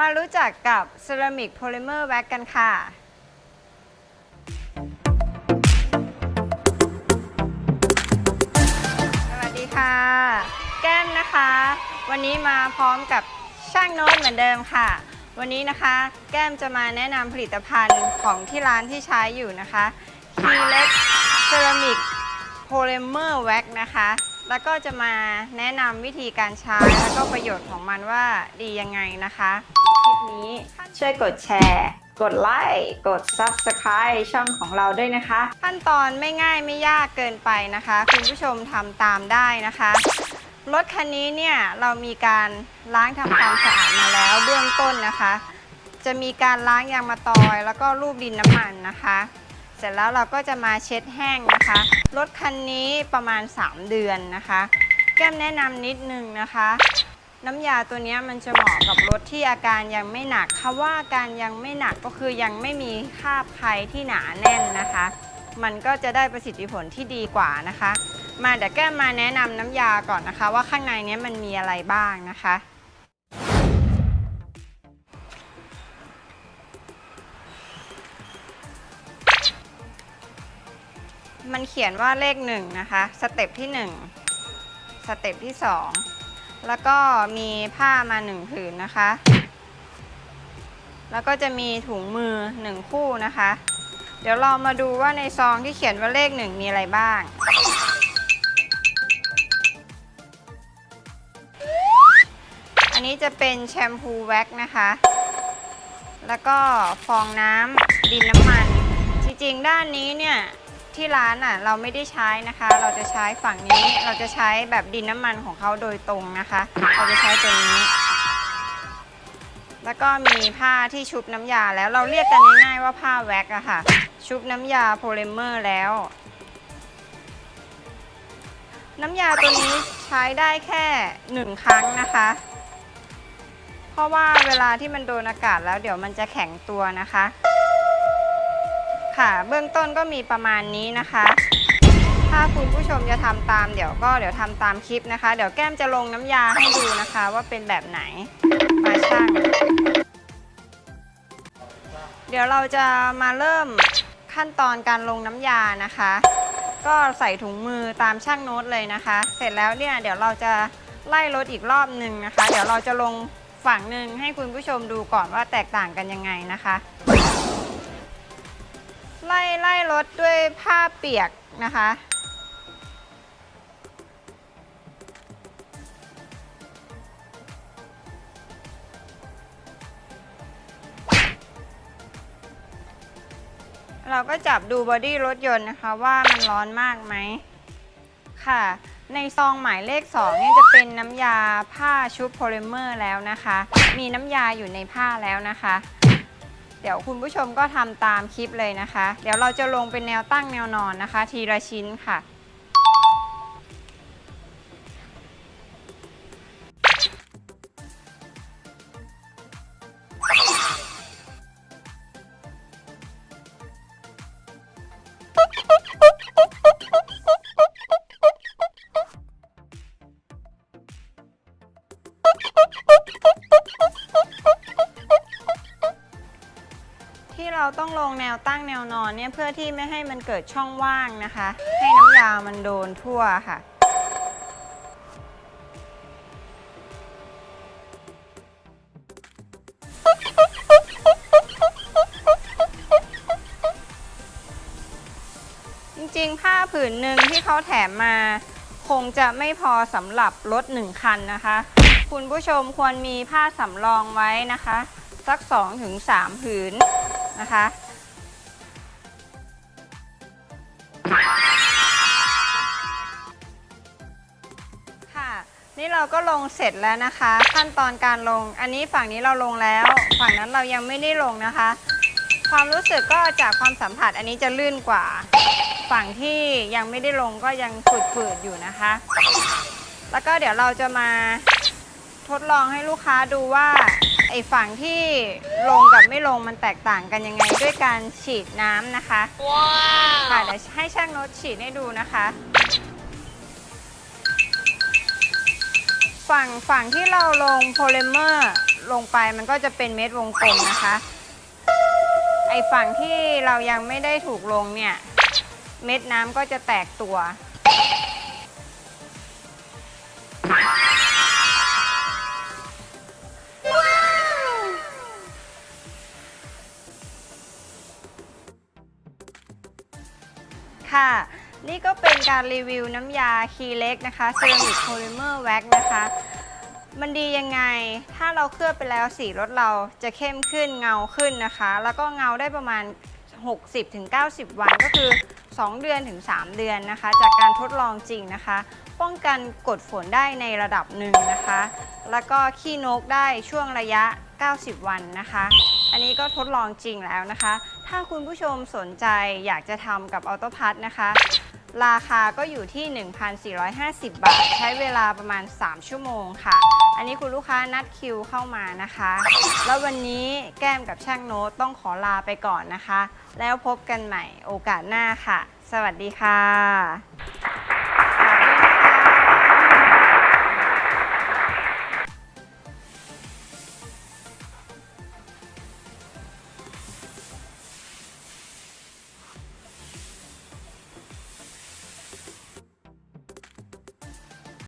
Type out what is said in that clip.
มารู้จักกับเซรามิกโพลิเมอร์แว็กกันค่ะ สวัสดีค่ะ แก้มนะคะ วันนี้มาพร้อมกับช่างโน้ตเหมือนเดิมค่ะ วันนี้นะคะ แก้มจะมาแนะนำผลิตภัณฑ์ของที่ร้านที่ใช้อยู่นะคะคีเล็กเซรามิกโพลิเมอร์แว็กนะคะ แล้วก็จะมาแนะนำวิธีการใช้แล้วก็ประโยชน์ของมันว่าดียังไงนะคะคลิปนี้ช่วยกดแชร์ กดไลค์กด Subscribe ช่องของเราด้วยนะคะ ขั้นตอนไม่ง่ายไม่ยากเกินไปนะคะ คุณผู้ชมทำตามได้นะคะรถคันนี้เนี่ยเรามีการล้างทำความสะอาดมาแล้วเบื้องต้นนะคะ จะมีการล้างยางมะตอย แล้วก็รูปดินน้ำมันนะคะ เสร็จแล้วเราก็จะมาเช็ดแห้งนะคะ รถคันนี้ประมาณ 3 เดือนนะคะ แก้มแนะนำนิดนึงนะคะ น้ำยาตัวนี้มันจะเหมาะกับรถที่อาการยังไม่หนักคำว่าอาการยังไม่หนักก็คือยังไม่มีคราบใครที่หนาแน่นนะคะ มันก็จะได้ประสิทธิผลที่ดีกว่านะคะ มาเดี๋ยวแก้มมาแนะนำน้ำยาก่อนนะคะ ว่าข้างในนี้มันมีอะไรบ้างนะคะ มันเขียนว่าเลขหนึ่งนะคะ สเต็ปที่หนึ่งสเต็ปที่สองแล้วก็มีผ้ามาหนึ่งผืนนะคะ แล้วก็จะมีถุงมือหนึ่งคู่นะคะ เดี๋ยวเรามาดูว่าในซองที่เขียนว่าเลขหนึ่งมีอะไรบ้างอันนี้จะเป็นแชมพูแว็กนะคะ แล้วก็ฟองน้ำดินน้ำมัน จริงๆ ด้านนี้เนี่ย ที่ร้านอะเราไม่ได้ใช้นะคะ เราจะใช้ฝั่งนี้เราจะใช้แบบดินน้ำมันของเขาโดยตรงนะคะ เราจะใช้ตัวนี้ แล้วก็มีผ้าที่ชุบน้ำยาแล้วเราเรียกกันง่ายๆว่าผ้าแว็กอะค่ะ ชุบน้ำยาโพลิเมอร์แล้ว น้ำยาตัวนี้ใช้ได้แค่หนึ่งครั้งนะคะ เพราะว่าเวลาที่มันโดนอากาศแล้วเดี๋ยวมันจะแข็งตัวนะคะ ค่ะ เบื้องต้นก็มีประมาณนี้นะคะ ถ้าคุณผู้ชมจะทำตามเดี๋ยวก็เดี๋ยวทำตามคลิปนะคะ เดี๋ยวแก้มจะลงน้ำยาให้ดูนะคะว่าเป็นแบบไหนมาช่างเดี๋ยวเราจะมาเริ่มขั้นตอนการลงน้ำยานะคะ ก็ใส่ถุงมือตามช่างโน้ตเลยนะคะ เสร็จแล้วเนี่ยเดี๋ยวเราจะไล่รถอีกรอบหนึ่งนะคะ เดี๋ยวเราจะลงฝั่งหนึ่งให้คุณผู้ชมดูก่อนว่าแตกต่างกันยังไงนะคะ ไล่ไล่รถด้วยผ้าเปียกนะคะ เราก็จับดูบอดี้รถยนต์นะคะว่ามันร้อนมากไหมค่ะ ในซองหมายเลข2เนี่ยจะเป็นน้ำยาผ้าชุบโพลิเมอร์แล้วนะคะ มีน้ำยาอยู่ในผ้าแล้วนะคะ เดี๋ยวคุณผู้ชมก็ทำตามคลิปเลยนะคะ เดี๋ยวเราจะลงเป็นแนวตั้งแนวนอนนะคะ ทีละชิ้นค่ะ ต้องลงแนวตั้งแนวนอนเนี่ยเพื่อที่ไม่ให้มันเกิดช่องว่างนะคะ ให้น้ำยามันโดนทั่วค่ะ จริงๆ ผ้าผืนหนึ่งที่เขาแถมมา คงจะไม่พอสำหรับรถหนึ่งคันนะคะ คุณผู้ชมควรมีผ้าสำรองไว้นะคะ สัก 2-3 ผืน นะคะ ค่ะ นี่เราก็ลงเสร็จแล้วนะคะ ขั้นตอนการลง อันนี้ฝั่งนี้เราลงแล้ว ฝั่งนั้นเรายังไม่ได้ลงนะคะ ความรู้สึกก็จากความสัมผัสอันนี้จะลื่นกว่า ฝั่งที่ยังไม่ได้ลงก็ยังฝืดๆอยู่นะคะ แล้วก็เดี๋ยวเราจะมาทดลองให้ลูกค้าดูว่า ไอ้ฝั่งที่ลงกับไม่ลงมันแตกต่างกันยังไงด้วยการฉีดน้ำนะคะ ว้าวค่ะเดี๋ยวให้ช่างโน้ตฉีดให้ดูนะคะ ฝั่งฝั่งที่เราลงโพลิเมอร์ลงไปมันก็จะเป็นเม็ดวงกลมนะคะ ไอฝั่งที่เรายังไม่ได้ถูกลงเนี่ย เม็ดน้ำก็จะแตกตัว ค่ะ นี่ก็เป็นการรีวิวน้ำยาคีเล็กนะคะเซรามิกโพลิเมอร์แว็กนะคะ มันดียังไง ถ้าเราเคลือบไปแล้วสีรถเราจะเข้มขึ้นเงาขึ้นนะคะ แล้วก็เงาได้ประมาณ 60-90 วันก็คือ 2 เดือนถึง 3 เดือนนะคะ จากการทดลองจริงนะคะ ป้องกันกดฝนได้ในระดับหนึ่งนะคะ แล้วก็ขี้นกได้ช่วงระยะ 90 วันนะคะ อันนี้ก็ทดลองจริงแล้วนะคะ ถ้าคุณผู้ชมสนใจอยากจะทำกับออโตพัทนะคะ ราคาก็อยู่ที่ 1,450 บาท ใช้เวลาประมาณ 3 ชั่วโมงค่ะ อันนี้คุณลูกค้านัดคิวเข้ามานะคะ แล้ววันนี้แก้มกับช่างโน้ตต้องขอลาไปก่อนนะคะ แล้วพบกันใหม่โอกาสหน้าค่ะ สวัสดีค่ะ